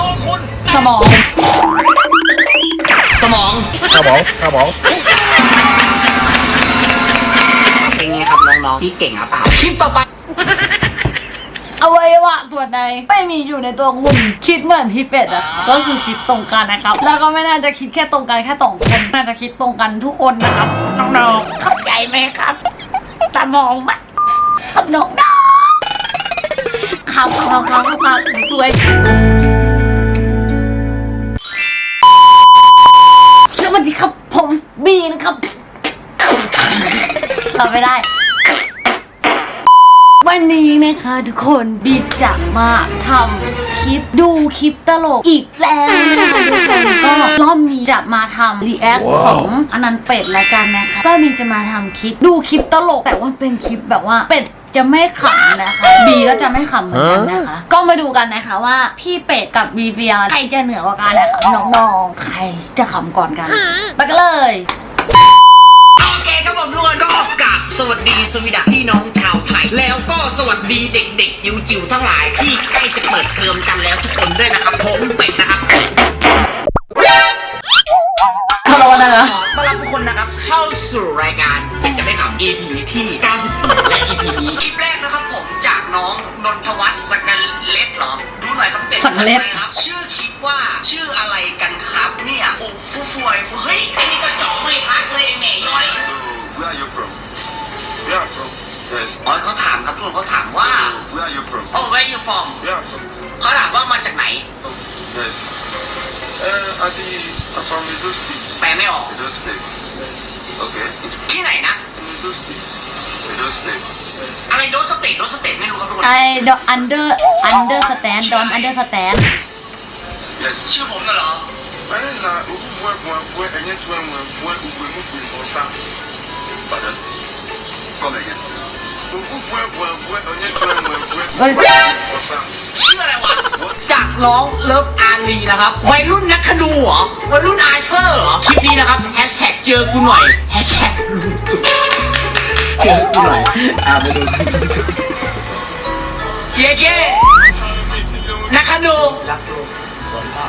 ตัวคุณสมอง สมอง ข้าวหมองข้าวหมองเป็นไงครับน้องๆพี่เก่งหรือเปล่าคลิปต่อไป อวัยวะส่วนใดไม่มีอยู่ในตัวคุณคิดเหมือนพี่เป็ดอะก็คือคิดตรงกันนะครับ แล้วก็ไม่น่าจะคิดแค่ตรงกันแค่สองคนน่าจะคิดตรงกันทุกคนนะครับน้องๆเข้าใจไหมครับตามองไหมครับน้องๆครับครับครับครับครับสวย บีนะครับเราไม่ได้ วันนี้นะคะทุกคนบีจะมาทำคลิปดูคลิปตลกอีกแล้วนะคะทุกคนก็รอบนี้จะมาทำรีแอคของอนันต์เป็ดละกันนะคะก็มีจะมาทำคลิปดูคลิปตลกแต่ว่าเป็นคลิปแบบว่าเป็ด จะไม่ขำนะคะ บีก็จะไม่ขำเหมือนกันนะคะ ก็มาดูกันนะคะว่า พี่เป็ดกับบีเฟียใครจะเหนือกว่ากันนะคะน้องๆ ใครจะขำก่อนกัน ไปกันเลย โอเคครับผมทุกคนก็กราบสวัสดีสวีดัสพี่น้องชาวไทย แล้วก็สวัสดีเด็กๆจิ๋วๆทั้งหลายที่ใกล้จะเปิดเทอมกันแล้วทุกคนด้วยนะครับผมเป็ดนะครับคารวะนะขอต้อนรับทุกคนนะครับเข้าสู่รายการเป็นจะไม่ขำ EP ที่94และ EP นี้ น้องนนทวัฒน์สกัลเลตเหรอ ดูหน่อยครับเป็ดสกัลเลตครับ ชื่อคลิปว่าชื่ออะไรกันครับเนี่ยโอ้ฟูฟวยเฮ้ยไอ้นี่ก็จ่อไม่พักเลยไอ้แม่ย้อย So, where are you from? Where are you from? Yes. อ๋อเขาถามครับทุกคนเขาถามว่า Where are you from? โอ้ where you from Where are you from? เขาถามว่ามาจากไหน Yes. Uh, at the I'm from Edo State. แปลไม่ออก Edo State. Okay. ที่ไหนนะ Edo State. Edo State. อะไรโดสเตทโดสเตทไม่รู้ครับทุกคนไอดอ under understand don't understand Yes. ชื่อผมน่ะเหรอ My name is uh, Uwe and yet when when Uwe Mubu or SARS. Pardon? Come again. Uwe and yet when เฮ้ย or SARS. ชื่ออะไรวะจากน้องเลิฟอารีนะครับ วัยรุ่นนักขนูเหรอ วัยรุ่นอาเชอร์เหรอ คลิปนี้นะครับแฮชแท็กเจอกูหน่อยแฮชแท็ก เจอกูหน่อยเอาไปดูเย้เย้นักขนูรักดูสนพ่อ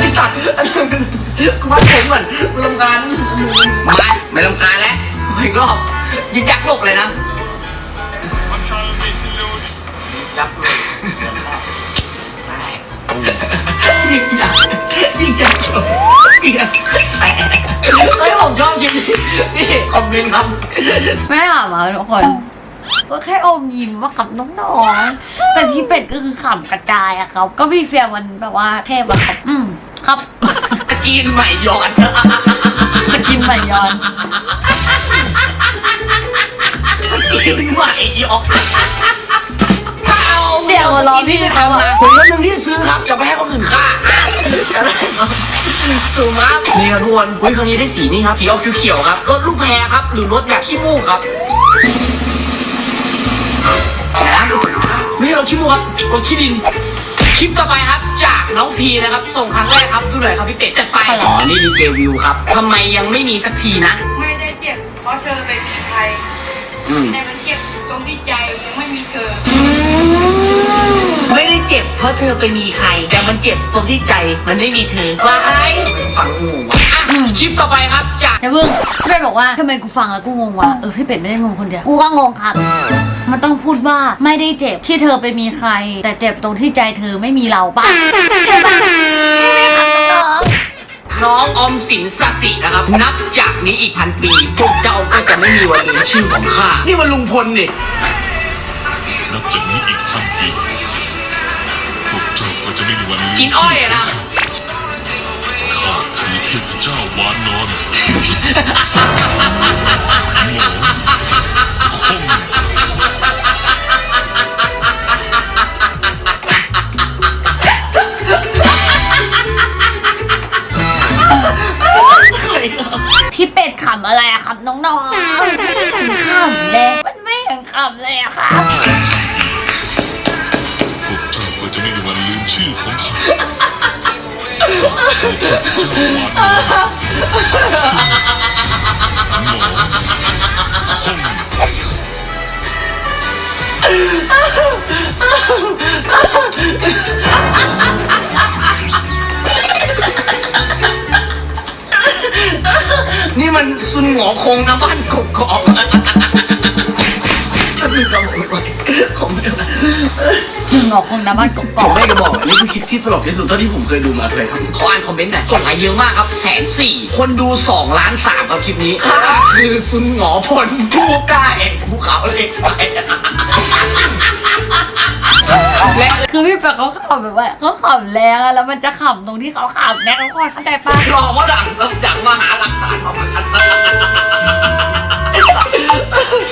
ไอ้สัตว์กูว่าผมเหมือนกูรำคาญมาไม่รำคาญแล้วอีกรอบยิงยักษ์โลกเลยนะยักษ์เลยเสริมภาพยิงยักษ์ยิงยักษ์ยิงยักษ์ เฮ้ยผมชอบคลิปนี้นี่คอมเมนต์ครับไม่ถามอะทุกคนก็แค่อมยิ้มมากับน้องๆ แต่พี่เป็ดก็คือขำกระจายอะครับ ก็พี่เฟียมันแบบว่าเทพอะครับ อืมครับสกีนใหม่ย้อนสกินใหม่ย้อนสกีนใหม่ย้อนเดี๋ยวรอพี่เขาอะผมวันหนึ่งที่ซื้อครับจะไปให้คนอื่นฆ่า อะไรครับสูงครับนี่ครับทุกคนเฮ้ยคราวนี้ได้สีนี่ครับสีออกเขียวๆครับรถลูกแพรครับ หรือรถแบบขี้มูกครับนะไม่ใช่รถขี้มูกครับรถขี้ดินคลิปต่อไปครับ จากน้องพีนะครับ ส่งครั้งแรกครับดูหน่อยครับพี่เป็ดจัดไปอ๋อนี่ดีเจวิวครับทำไมยังไม่มีสักทีนะ ไม่ได้เจ็บเพราะเธอไปมีใครอืมแต่มันเจ็บตรงที่ใจ เจ็บเพราะเธอไปมีใคร แต่มันเจ็บตรงที่ใจมันไม่มีเธอว้ายฟังงูวะอะคลิปต่อไปครับจากเดี๋ยวเพิ่งพี่เป็ดบอกว่าทำไมกูฟังแล้วกูงงวะเออพี่เป็ดไม่ได้งงคนเดียวกูก็งงครับ มันต้องพูดว่าไม่ได้เจ็บที่เธอไปมีใคร แต่เจ็บตรงที่ใจเธอไม่มีเราป่ะใช่ป่ะใช่ไหมครับน้องน้องออมสินสสินะครับ นับจากนี้อีกพันปี พวกเจ้าก็จะไม่มีวันลืมชื่อของข้า นี่มันลุงพลนี่ นับจากนี้อีกพันปี ไม่มีวันลืมกินอ้อยอะนะ ข้าคือเทพเจ้าวานนอนหมอคงๆพี่เป็ดขำอะไรอะครับน้องๆขำเลย มันไม่เห็นขำเลยอะครับ ไม่มีวันลื ซึ่งออกคงน้ำมันกผรอมบไม่จะบอกนี่คือคลิปที่ตลกที่สุดเท่าที่ผมเคยดูมาเลยครับขออ่านคอมเมนต์หน่อยกดไลค์เยอะมากครับแสนสี่คนดูสองล้านสามครับคลิปนี้ข้าคือซุนหงอพลผู้กล้าแห่งภูเขาเหล็กไฟและๆคือพี่แปะเขาขำแบบว่าเขาขำแรงอะแล้วมันจะขำตรงที่เขาขำแน่เขาคอยเข้าใจปะรอว่าหลังจากมาหาหลักฐานของมัน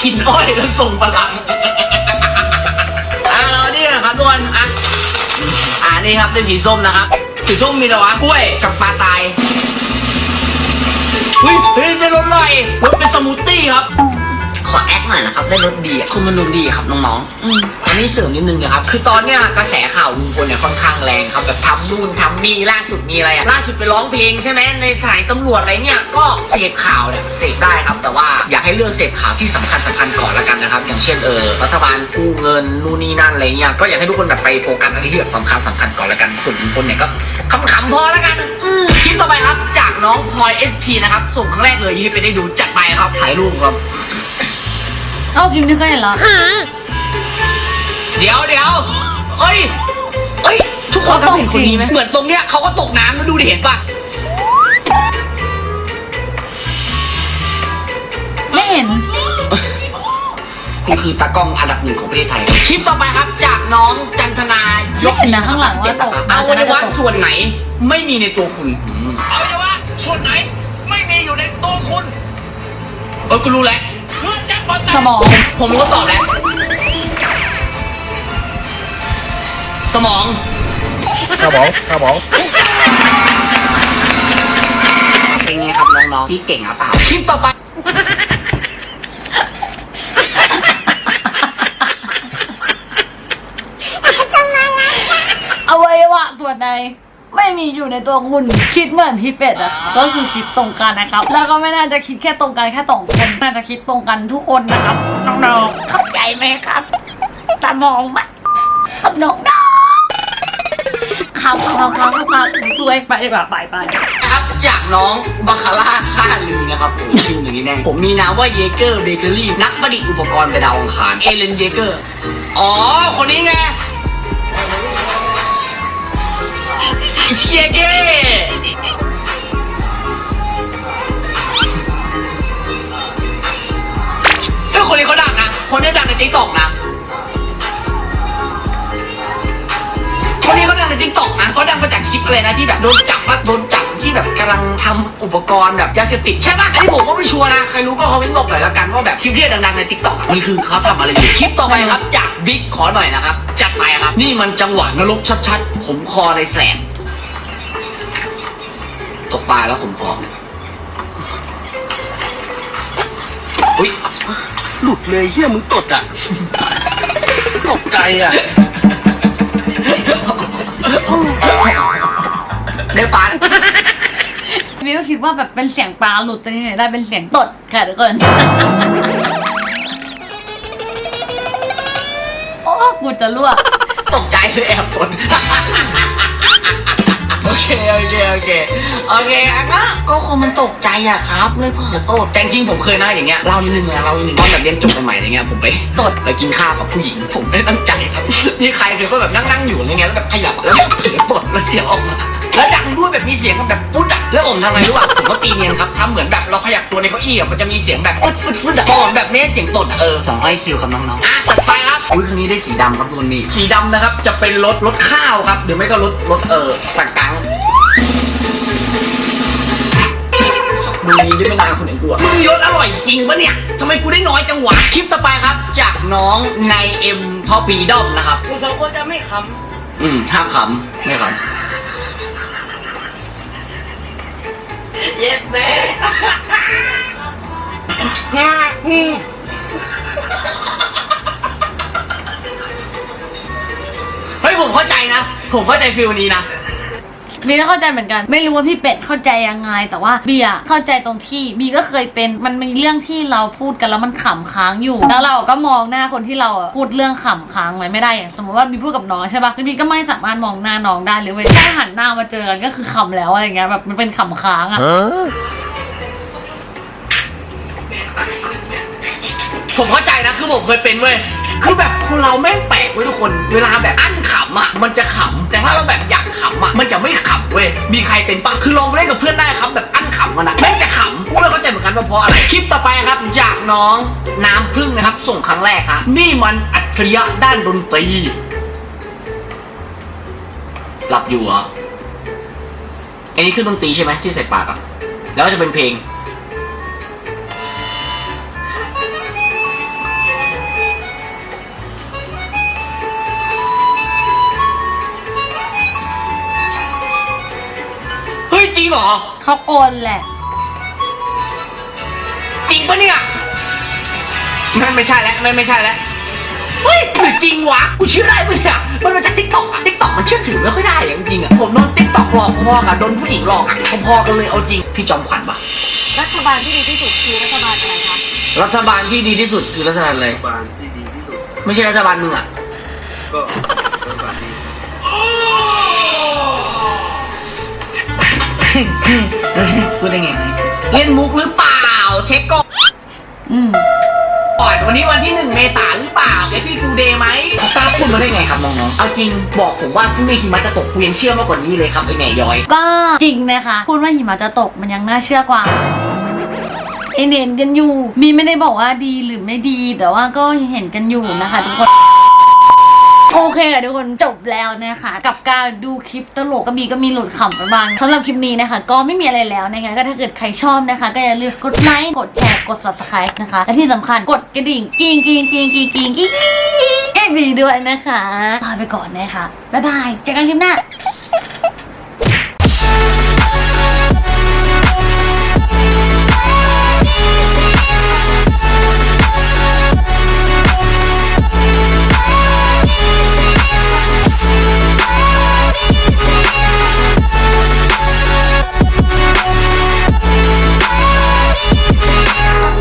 กินอ้อยแล้วส่งพลังอ่าเราเนี่ย ครันอะอ่านี่ครับเป็นสีส้มนะครับสีส้มมีระไรวะกล้วยกับปลาตายเฮ้ยเฮ้ยเป็นรถอะไรถเป็นสมูทตี้ครับ ขอแอคหน่อยนะครับได้รถดีอะคุณมันรถดีครับน้องๆอืมอันนี้เสริมนิดนึงนะครับ คือตอนเนี้ยกระแสข่าวลุงพลเนี่ยค่อนข้างแรงครับแบบทำนู่นทำนี่ล่าสุดมีอะไรอะล่าสุดไปร้องเพลงใช่ไหมในสายตำรวจอะไรเนี่ยก็เสพข่าวเนี่ยเสพได้ครับแต่ว่าอยากให้เลือกเสพข่าวที่สำคัญสำคัญก่อนละกันนะครับ อย่างเช่นเออรัฐบาลกู้เงินนู่นนี่นั่นอะไรเงี้ยก็อยากให้ทุกคนแบบไปโฟกัสอะไรที่แบบสำคัญสำคัญก่อนละกันส่วนลุงพลเนี่ยก็ขำๆพอละกันอืมคลิปต่อไปครับจากน้องพลอย SP นะครับส่งครั้งแรกเลยที่ไปได้ดูจัดไปครับถ่ายรูปครับ เอาคลิปนี้ก็เห็นแล้วเดี๋ยวเดี๋ยวเอ้ยเอ้ย ทุกคนครับเห็นคนนี้ไหมเหมือนตรงเนี้ยเขาก็ตกน้ำแล้วดูดิเห็นปะไม่เห็นนี่คือตากล้องอันดับหนึ่งของประเทศไทย คลิปต่อไปครับจากน้องจันทนายไม่เห็นนะข้างหลังว่าตกเอาวัยวะน่าจะตกส่วนไหน ไม่มีในตัวคุณเอาวัยวะส่วนไหน ไม่มีอยู่ในตัวคุณ เออกูรู้แล้ว สมอง ผมก็ตอบแล้ว สมอง สมองสมองเป็นไงครับน้องๆพี่เก่งหรือเปล่าคลิปต่อไปอวัยวะส่วนใด ไม่มีอยู่ในตัวคุณคิดเหมือนพี่เป็ดอะค่ะก็คือคิดตรงกันนะครับ แล้วก็ไม่น่าจะคิดแค่ตรงกันแค่สองคนน่าจะคิดตรงกันทุกคนนะครับน้องๆเข้าใจไหมครับตามองมาครับน้องๆครับครับครับครับช่วยไปดีกว่าไปไปนะครับจากน้องบาคาร่าค่าลีนะครับผมชื่อหนึ่งนี้แน่ผมมีนามว่าเยเกอร์เบเกอรี่นักประดิษฐ์อุปกรณ์ไปดาวอังคารเอเลนเยเกอร์อ๋อคนนี้ไง เชเก้เอ้ยคนนี้เขาดังนะ คนนี้ดังในติ๊กต็อกนะ คนนี้เขาดังในทิกตอกนะเขาดังมาจากคลิปอะไรนะที่แบบโดนจับว่าโดนจับที่แบบกำลังทำอุปกรณ์แบบยาเสพติดใช่ปะอันนี้ผมก็ไม่ชัวร์นะ ใครรู้ก็คอมเมนต์บอกหน่อยละกันว่าแบบคลิปที่ดังๆในทิกต็อกมันคือเขาทำอะไรอยู่คลิปต่อไปครับ จากบิ๊กขอหน่อยนะครับจัดไปครับ นี่มันจังหวะนรกชัดๆ ผมคอในแสน ตกปลาแล้วผมคออุ้ยหลุดเลยเฮียมึงตดอะ ตกใจอะ ได้ปลาวิวคิดว่าแบบเป็นเสียงปลาหลุดแต่ที่ไหนได้เป็นเสียงตดค่ะทุกคนโอ้กูจะรั่วตกใจเลยแอบทนโอ เคโอเคโอเคโอเคอะก็ก็คงมันตกใจอะครับเลยเผลอตดแต่จริงๆผมเคยนะอย่างเงี้ยเล่านิดนึงนะเล่านิดนึงตอนแบบเรียนจบใหม่ๆอย่างเงี้ยผมไปตดไปกินข้าวกับผู้หญิงผมไม่ได้ตั้งใจครับมีใครเคยก็แบบนั่งๆอยู่อะไรเงี้ยแล้วแบบขยับอะแล้วแบบเผลอตดแล้วเสียงออกมาแล้วดังด้วยแบบมีเสียงแบบฟุดอะแล้วผมทำไงรู้ป่ะผมก็ตีเนียนครับทำเหมือนแบบเราขยับตัวในเก้าอี้อะมันจะมีเสียงแบบฟุดฟุดฟุดอะพอผมแบบไม่ให้เสียงตดอะเออสองร้อยคิวครับน้องๆอะจัดไปครับอุ้ยคันนี้ได้สีดำครับทุกคนนี่สีดำนะครับจะเป็นรถรถข้าวครับหรือไม่ก็รถรถเออสังกั นี้ได้ไม่นานคนอื่นกูอะมึงยศอร่อยจริงปะเนี่ยทำไมกูได้น้อยจังหวะคลิปต่อไปครับ จากน้องในเอ็มท็อปีดอมนะครับ กูสองคนจะไม่ขอืมห้ามขำไม่ขำเย็ดแม่เฮ้ยผมเข้าใจนะ ผมเข้าใจฟิลนี้นะ บีก็เข้าใจเหมือนกัน ไม่รู้ว่าพี่เป็ดเข้าใจยังไง แต่ว่าบีอะเข้าใจตรงที่บีก็เคยเป็นมันมีเรื่องที่เราพูดกันแล้วมันขำค้างอยู่ แล้วเราก็มองหน้าคนที่เราอะพูดเรื่องขำค้างไว้ไม่ได้อย่างสมมติว่าบีพูดกับน้องใช่ปะแล้วบีก็ไม่สามารถมองหน้าน้องได้เลยเว้ยแค่หันหน้ามาเจอกันก็คือขำแล้วอะไรเงี้ยแบบมันเป็นขำค้างอะผมเข้าใจนะคือผมเคยเป็นเว้ยคือแบบคนเราแม่งแปลกเว้ยทุกคน เวลาแบบอั้นขำอะมันจะขำแต่ถ้าเราแบบอยากขำอะมันจะไม่ขำเว้ยมีใครเป็นปะคือลองเล่นกับเพื่อนได้ครับแบบอั้นขำกันอะแม่งจะขำกูไม่เข้าใจเหมือนกันว่าเพราะอะไรคลิปต่อไปครับจากน้องน้ำพึ่งนะครับ ส่งครั้งแรกครับนี่มันอัจฉริยะด้านดนตรีหลับอยู่เหรออันนี้คือดนตรีใช่ไหมที่ใส่ปากอะแล้วก็จะเป็นเพลง เฮ้ยจริงเหรอ เขาโอนแหละ จริงปะเนี่ยนั่นไม่ใช่แล้วนั่นไม่ใช่แล้ว เฮ้ยหรือจริงวะ กูเชื่อได้ปะเนี่ย มันมาจากทิกตอกอะทิกตอกมันเชื่อถือไม่ค่อยได้อะจริงๆอะผมโดนทิกตอกหลอกพอๆกับโดนผู้หญิงหลอกอะพอๆกันเลยเอาจริง พี่จอมขวัญปะรัฐบาลที่ดีที่สุดคือรัฐบาลอะไรคะ รัฐบาลที่ดีที่สุดคือรัฐบาลอะไร บานที่ดีที่สุดไม่ใช่รัฐบาลมึงอะก็ พูดได้ไงเล่นมุกหรือเปล่า เช็คก่อนอืมก่อนวันนี้วันที่หนึ่งเมษาหรือเปล่าเอพี่ฟูเดย์ไหมเขากล้าพูดมาได้ไงครับน้องๆ เอาจริงบอกผมว่าพรุ่งนี้หิมะจะตกกูยังเชื่อมากกว่านี้เลยครับไอ้แม่ย้อย ก็จริงนะคะ พูดว่าหิมะจะตกมันยังน่าเชื่อกว่าไอเน้นกันอยู่ มีไม่ได้บอกว่าดีหรือไม่ดี แต่ว่าก็เห็นกันอยู่นะคะทุกคน โอเคค่ะทุกคนจบแล้วนะคะ กับการดูคลิปตลกก็มีก็มีหลุดขำไปบ้างสำหรับคลิปนี้นะคะ ก็ไม่มีอะไรแล้วนะคะก็ถ้าเกิดใครชอบนะคะ ก็อย่าลืมกดไลค์กดแชร์กด subscribe นะคะ และที่สำคัญกดกระดิ่งกิ้งกิ้งกิ้งกิ้งกิ้งกิ้งให้วีด้วยนะคะลาไปก่อนนะคะบ๊ายบายเจอกันคลิปหน้า